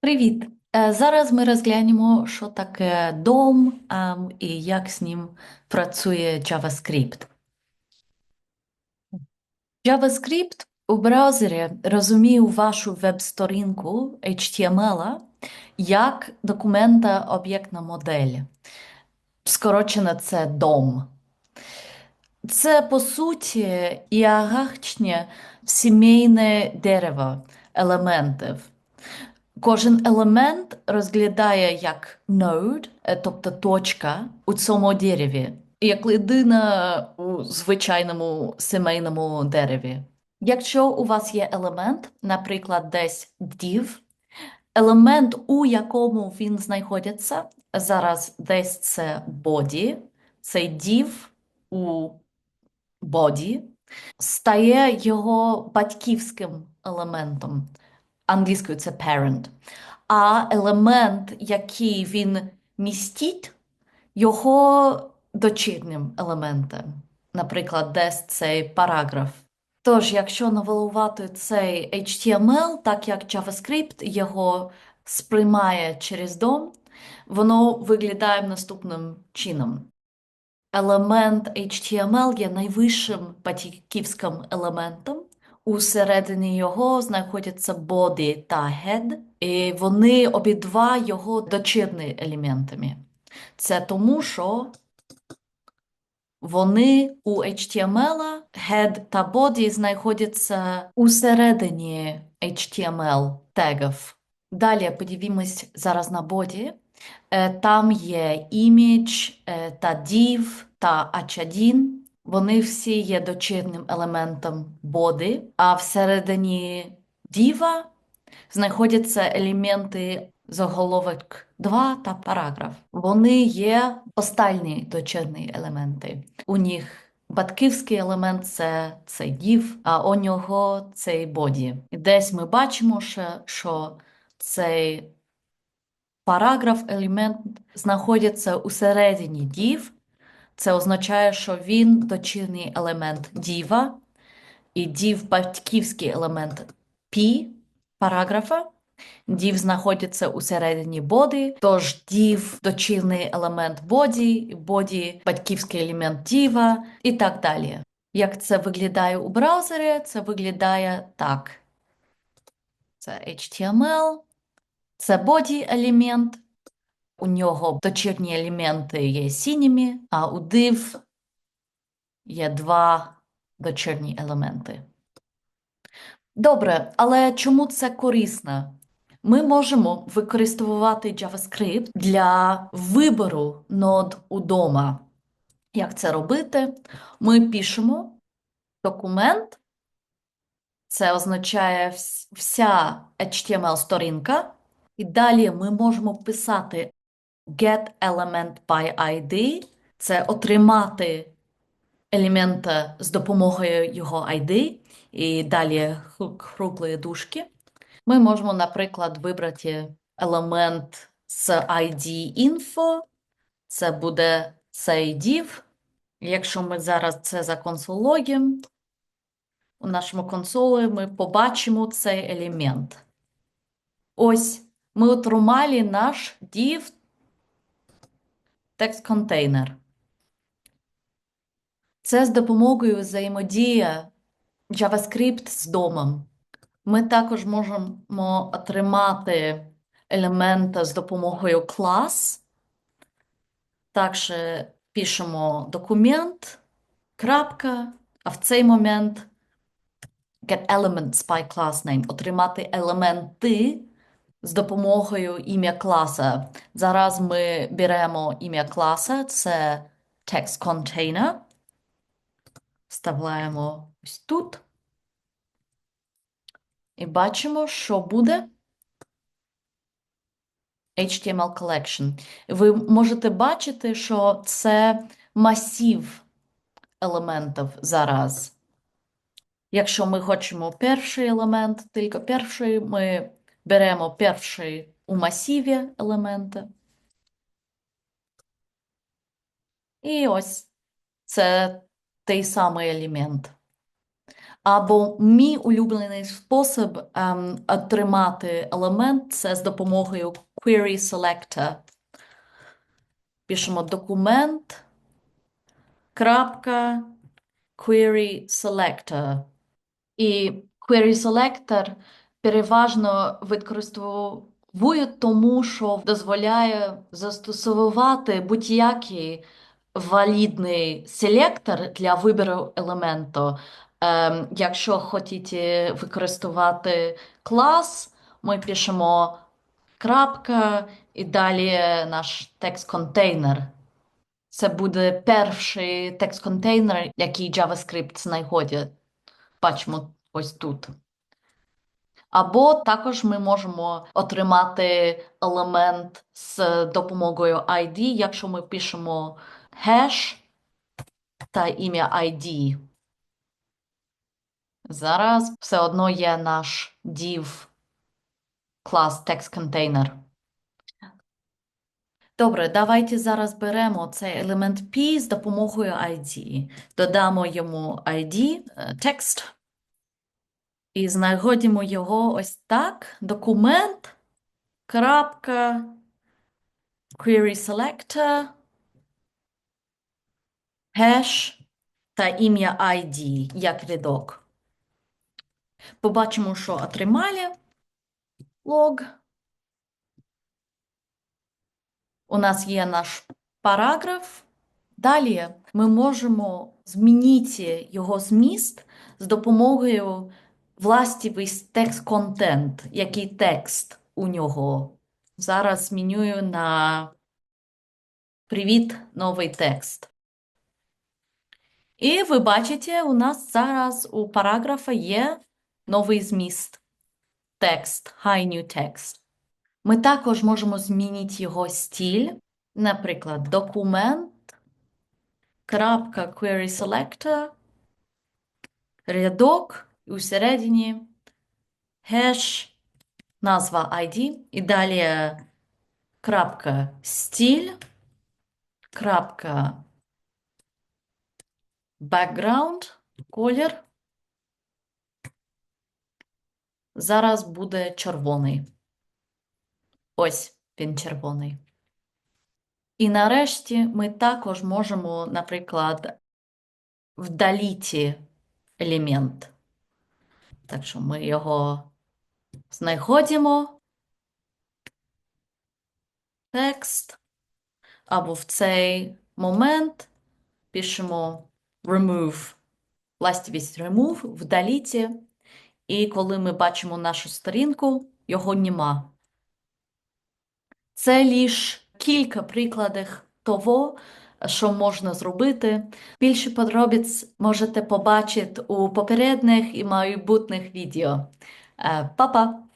Привіт! Е, Зараз ми розглянемо, що таке DOM ем, і як з ним працює JavaScript. JavaScript у браузері розуміє вашу веб-сторінку HTML як документа об'єктна модель. Скорочено це DOM. Це, по суті, ієрархічне сімейне дерево елементів. Кожен елемент розглядає як node, е, тобто точка у цьому дереві, як людина у звичайному сімейному дереві. Якщо у вас є елемент, наприклад, десь div, елемент, у якому він знаходиться, зараз десь це body, цей div у body, стає його батьківським елементом. Англійською це parent. А елемент, який він містить, його дочірнім елементом. Наприклад, десь цей параграф. Тож, якщо навалувати цей HTML, так як JavaScript його сприймає через DOM, воно виглядає наступним чином. Елемент HTML є найвищим батьківським елементом. Усередині його знаходяться body та head, і вони обидва його дочірні елементами. Це тому, що вони у HTML, head та body знаходяться усередині HTML тегів. Далі подивимось зараз на body. Е, Там є image е, та div та h1. Вони всі є дочірнім елементом body, а всередині diva знаходяться елементи заголовок 2 та параграф. Вони є останні дочірні елементи. У них батьківський елемент це цей div, а у нього цей body. І десь ми бачимо, що, цей параграф елемент знаходиться усередині div, це означає, що він дочірній елемент діва, і дів батьківський елемент P параграфа. Дів знаходиться усередині body, тож дів дочірний елемент body, body батьківський елемент діва і так далі. Як це виглядає у браузері, це виглядає так. Це HTML, це body елемент, у нього дочірні елементи є синіми, а у div є два дочірні елементи. Добре, але чому це корисно? Ми можемо використовувати JavaScript для вибору нод удома. Як це робити? Ми пишемо документ, це означає вся HTML-сторінка, і далі ми можемо писати get element by ID, це отримати елемента з допомогою його ID, і далі круглої дужки. Ми можемо, наприклад, вибрати елемент з ID info, це буде цей div. Якщо ми зараз це законсолуємо, у нашому консолі ми побачимо цей елемент. Ось ми отримали наш div текст контейнер. Це з допомогою взаємодія JavaScript з домом. Ми також можемо отримати елемента з допомогою клас. Також пишемо документ, крапка, а в цей момент get elements by class name, отримати елементи з допомогою ім'я класа. Зараз ми беремо ім'я класа, це text container, вставляємо ось тут. І бачимо, що буде HTML collection. Ви можете бачити, що це масив елементів зараз. Якщо ми хочемо перший елемент, тільки перший, ми беремо перший у масиві елементи. І ось це той самий елемент. Або мій улюблений спосіб ем, отримати елемент це з допомогою query selector. Пишемо документ, крапка, query selector. І query selector переважно використовують тому, що дозволяє застосовувати будь-який валідний селектор для вибору елементу. Ем, якщо хочете використовувати клас, ми пишемо крапка і далі наш текст-контейнер. Це буде перший текст-контейнер, який JavaScript знаходить. Бачимо ось тут. Або також ми можемо отримати елемент з допомогою ID, якщо ми пишемо hash та ім'я ID. Зараз все одно є наш div клас text-container. Добре, давайте зараз беремо цей елемент P з допомогою ID. Додамо йому ID, текст, і знаходимо його ось так. Документ, крапка, query selector, hash та ім'я ID як рядок. Побачимо, що отримали. Лог. У нас є наш параграф. Далі ми можемо змінити його зміст з допомогою властивість текст-контент, який текст у нього. Зараз змінюю на Привіт, новий текст. І ви бачите, у нас зараз у параграфа є новий зміст. Текст, high new text. Ми також можемо змінити його стиль. Наприклад, документ, крапка query selector, рядок, і усередині хеш, назва ID, і далі крапка стиль, крапка background, колір. Зараз буде червоний. Ось він червоний. І нарешті ми також можемо, наприклад, вдаліти елемент. Так що ми його знаходимо. Текст. Або в цей момент пишемо remove. Властивість remove, вдаліти. І коли ми бачимо нашу сторінку, його нема. Це лише кілька прикладів того, що можна зробити. Більше подробиць можете побачити у попередніх і майбутніх відео. Е, Па-па!